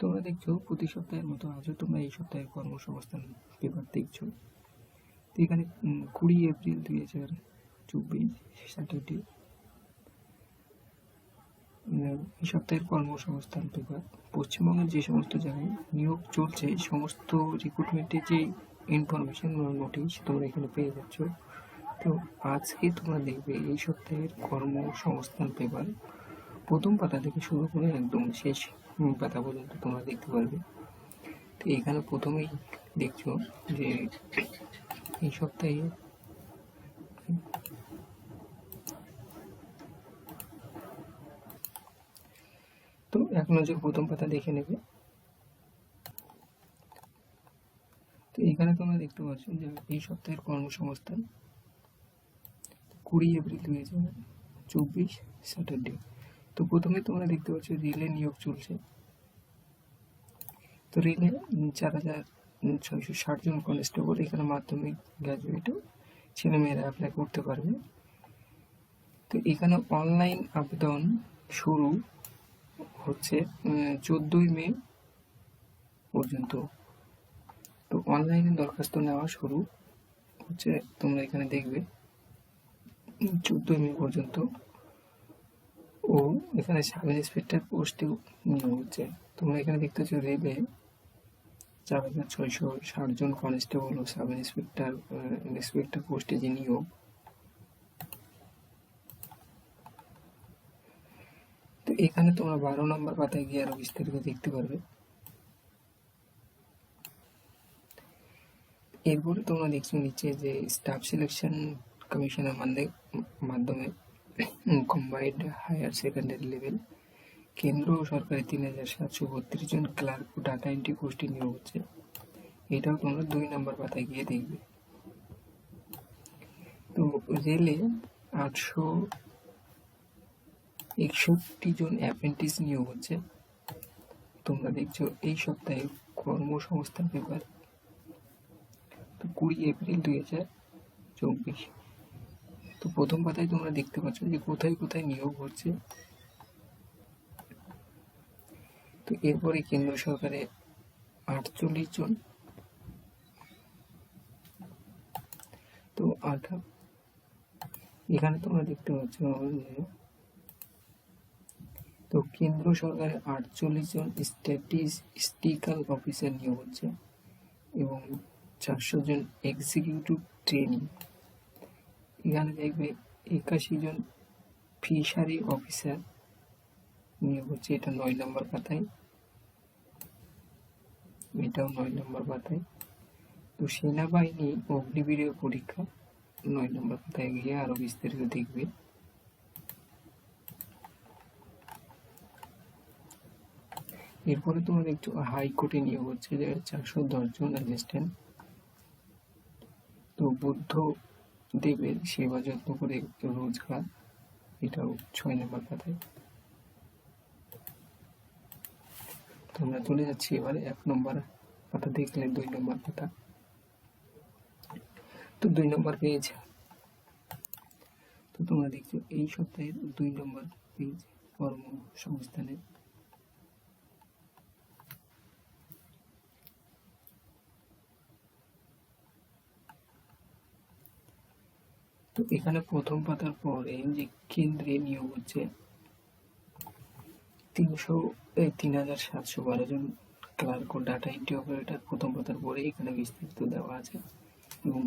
তোমরা দেখছ, প্রতি সপ্তাহের মতো আজও তোমরা এই সপ্তাহের কর্মসংস্থান পেপার দেখছ। তো এখানে কুড়ি এপ্রিল দুই হাজার চব্বিশ, স্যাটারডে। এই সপ্তাহের কর্মসংস্থান পেপার পশ্চিমবঙ্গের যে সমস্ত জায়গায় নিয়োগ চলছে সমস্ত রিক্রুটমেন্টের যে ইনফরমেশন নোটিশ তোমরা এখানে পেয়ে যাচ্ছ, তো আজকে তোমরা দেখবে এই সপ্তাহের কর্মসংস্থান পেপার প্রথম পাতা থেকে শুরু করে একদম শেষ পাতা পর্যন্ত তোমরা দেখতে পারবে। তো এখানে প্রথমেই দেখছ যে এই সপ্তাহে তো এক নজর প্রথম পাতা দেখে নেবে। তো এখানে তোমরা দেখতে পাচ্ছ যে এই সপ্তাহের কর্মসংস্থান কুড়ি এপ্রিল দুই হাজার চব্বিশ স্যাটারডে। তো প্রথমে তোমরা দেখতে পাচ্ছ রেলে নিয়োগ চলছে। তো রেলে চার হাজার ছয়শো ষাট জন কনস্টেবল এখানে মাধ্যমিক গ্র্যাজুয়েটও ছেলেমেয়েরা অ্যাপ্লাই করতে পারবে। তো এখানে অনলাইন আবেদন শুরু হচ্ছে চোদ্দোই মে পর্যন্ত। তো অনলাইনে দরখাস্ত নেওয়া শুরু হচ্ছে, তোমরা এখানে দেখবে চোদ্দোই মে পর্যন্ত। ও এখানে সাব ইন্সপেক্টর পোস্টেও নিয়োগ হচ্ছে। তোমরা এখানে দেখতে পাচ্ছ রেলে চার হাজার ছয়শো ষাট জন কনস্টেবল ও সাব ইন্সপেক্টর ইন্সপেক্টর পোস্টে যে নিয়োগ। তো এখানে তোমরা বারো নম্বর পাতায় গিয়ে আরও বিস্তারিত দেখতে পারবে। এরপরে তোমরা দেখছ নিচে যে স্টাফ সিলেকশন কমিশনের মাধ্যমে কম্বাইন্ড হায়ার সেকেন্ডারি লেভেল কেন্দ্র ও সরকারি তিন হাজার সাতশো বত্রিশ জন ক্লার্ক ও ডাটা এন্ট্রি পোস্টে নিয়োগ হচ্ছে। এটাও তোমরা দুই নম্বর পাতায় গিয়ে দেখবে। তো রেলে আটশো একষট্টি জন অ্যাপ্রেন্টিস নিয়োগ হচ্ছে। তোমরা দেখছ এই সপ্তাহে কর্মসংস্থান পেপার তো কুড়ি এপ্রিল দুই হাজার চব্বিশ। তো প্রথম পাতায় তোমরা দেখতে পাচ্ছ যে কোথায় কোথায় নিয়োগ হচ্ছে। তো এরপরে কেন্দ্র সরকারে আটচল্লিশ জন। তো আঠা এখানে তোমরা দেখতে পাচ্ছ তো কেন্দ্র সরকারের আটচল্লিশ জন স্ট্যাটিস্টিক্যাল অফিসার নিয়োগ হচ্ছে এবং চারশো জন এক্সিকিউটিভ ট্রেনিং এখানে দেখবে একাশি জন ফিশারি অফিসার নিয়োগ হচ্ছে। এটা নয় নম্বর পাতায়। এটাও নয় নম্বর পাতায়। তো সেনাবাহিনী অগ্নিবীরের পরীক্ষা নয় নম্বর পাতায় গিয়ে আরও বিস্তারিত দেখবে। এরপরে তোমরা দেখছ হাইকোর্টে নিয়োগ হচ্ছে চারশো দশজন অ্যাসিস্ট্যান্ট। তো বুদ্ধ দেবের সেবা যত্ন করে রোজগার, এটাও ছয় নম্বর পাতায় তোমরা চলে যাচ্ছি এবারে এক নম্বর পাতা দেখলে দুই নম্বর পাতা। তো দুই নম্বর পেজ তো তোমরা দেখছ, এই সপ্তাহের দুই নম্বর পেজ কর্মসংস্থানের তো এখানে প্রথম পাতার পরে যে কেন্দ্রে নিয়োগ হচ্ছে তিনশো তিন হাজার সাতশো বারো জন ক্লার্ক ও ডাটা এন্ট্রি অপারেটর প্রথম পাতার পরে এখানে বিস্তারিত দেওয়া আছে এবং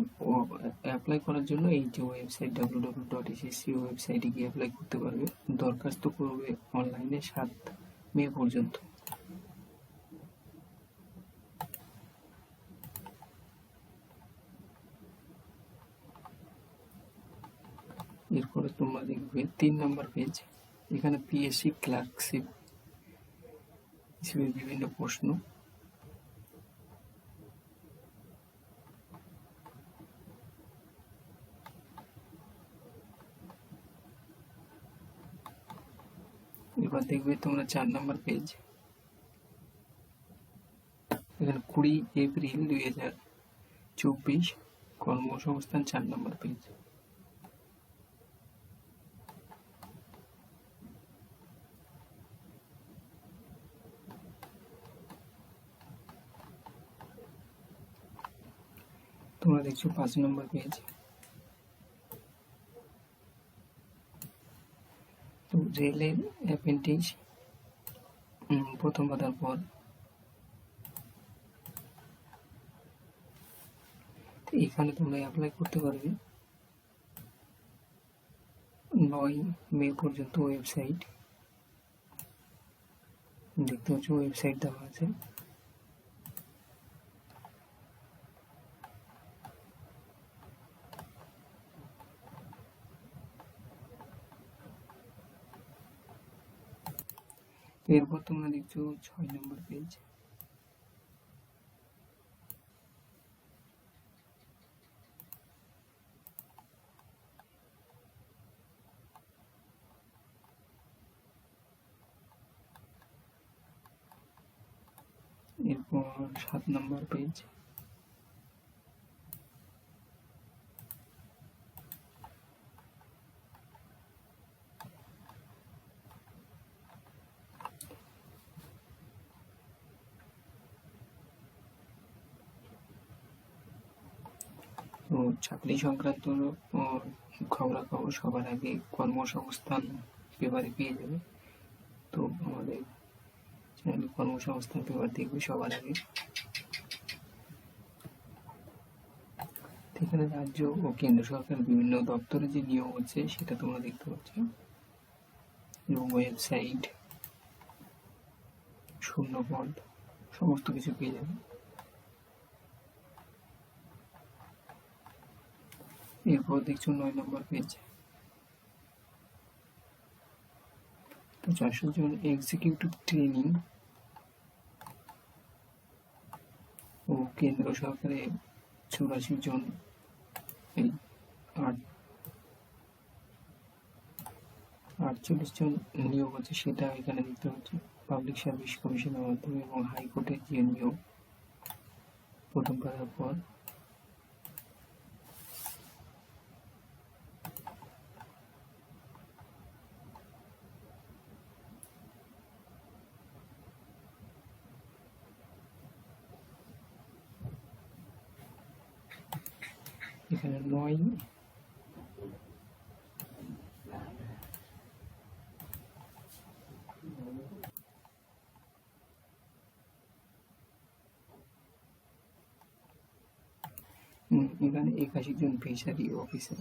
অ্যাপ্লাই করার জন্য এই যে website W W dot SSC ওয়েবসাইটে গিয়ে অ্যাপ্লাই করতে পারবে। দরখাস্ত করবে অনলাইনে সাত মে পর্যন্ত। এরপরে তোমরা দেখবে তিন নম্বর পেজ এখানে পিএসসি ক্লার্কশিপ হিসেবে বিভিন্ন প্রশ্ন। এবার দেখবে তোমরা চার নম্বর পেজ এখানে কুড়ি এপ্রিল দুই হাজার চব্বিশ কর্মসংস্থান চার নম্বর পেজ তোমরা দেখছ, পাঁচ নম্বর পেজ তো রেলের অ্যাপেন্টিজ প্রথম পাতার পর। এখানে তোমরা অ্যাপ্লাই করতে পারবে। নয় মে পর্যন্ত ওয়েবসাইট দেখতে পাচ্ছ ওয়েবসাইট দেওয়া আছে। এরপর তোমরা দেখছ ছয় নম্বর পেজ এরপর সাত নম্বর পেজ চাকরি সংক্রান্ত খবরাখবর সবার আগে কর্মসংস্থান পেপারে পেয়ে যাবে। তো আমাদের চ্যানেলে কর্মসংস্থান পেপার দেখবে সবার আগে। এখানে রাজ্য ও কেন্দ্র সরকার বিভিন্ন দপ্তরে যে নিয়ম হচ্ছে, সেটা তোমরা দেখতে পাচ্ছ। এবং ওয়েবসাইট শূন্য পদ সমস্ত কিছু পেয়ে যাবে। এরপর দেখছ নয় নম্বর পেজ তো চারশো জন এক্সিকিউটিভ ট্রেনিং ও কেন্দ্র সরকারে চুরাশি জন এই আট আটচল্লিশ জন নিয়োগ হচ্ছে, সেটা এখানে দেখতে হচ্ছে পাবলিক সার্ভিস কমিশনের মাধ্যমে এবং হাইকোর্টের যে নিয়োগ, প্রথম পাতার পর এখানে নয় এখানে একাশি জন ফিশারি অফিসার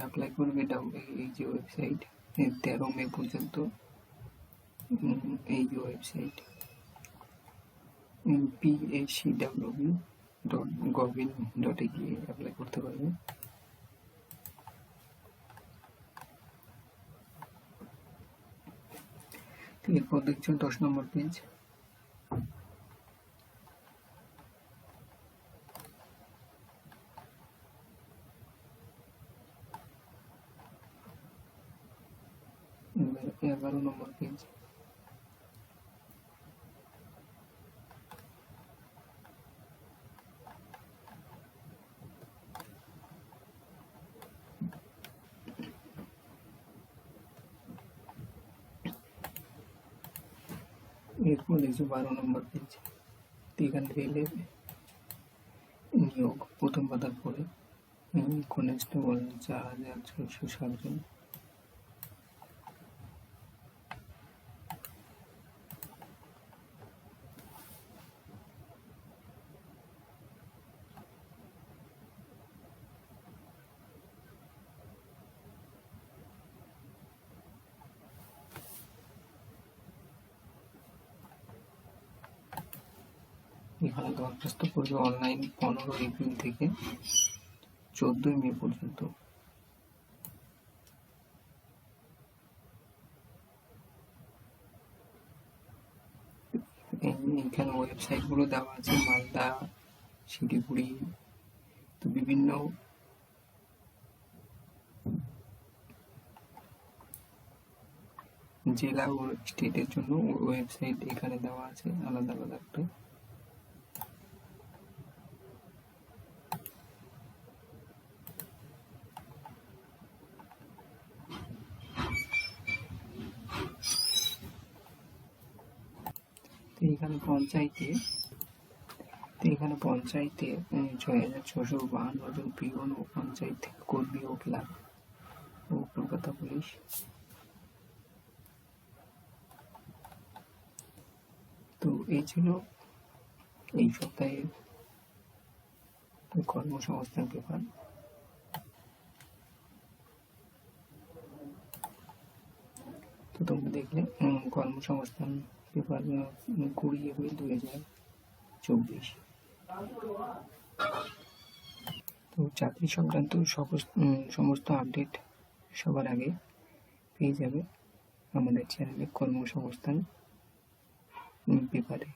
অ্যাপ্লাই করবে এই যে ওয়েবসাইট তেরো মে পর্যন্ত এই যে website PSC W dot gov in ডটে গিয়ে অ্যাপ্লাই করতে পারবে। তো এরপর দেখছ দশ নম্বর পেজ এগারো নম্বর পেজ এরপর দেখছ বারো নম্বর তো এখানে রেলের নিয়োগ প্রথম পাতার পরে কনস্টেবল চার হাজার ছশো ষাট এখানে দরখাস্ত করবে অনলাইন পনেরো এপ্রিল থেকে চোদ্দই মে পর্যন্ত। এখানে ওয়েবসাইটগুলো দেওয়া আছে, মালদা, শিলিগুড়ি, তো বিভিন্ন জেলা ও স্টেটের জন্য ওয়েবসাইট এখানে দেওয়া আছে, আলাদা আলাদা একটা এখানে পঞ্চায়েতে, তো এখানে পঞ্চায়েতে ছয় হাজার ছশো বাহান্ন জন পিওন ও পঞ্চায়েত কর্মী ও ক্লাব ও কলকাতা পুলিশ। তো এই ছিল এই সপ্তাহের কর্মসংস্থান পেপার। তো তোমরা দেখলে কর্মসংস্থান পেপার কুড়ি এপ্রিল দু হাজার চব্বিশ তো চাকরি সংক্রান্ত সমস্ত আপডেট সবার আগে পেয়ে যাবে আমাদের চ্যানেলে কর্মসংস্থান পেপারে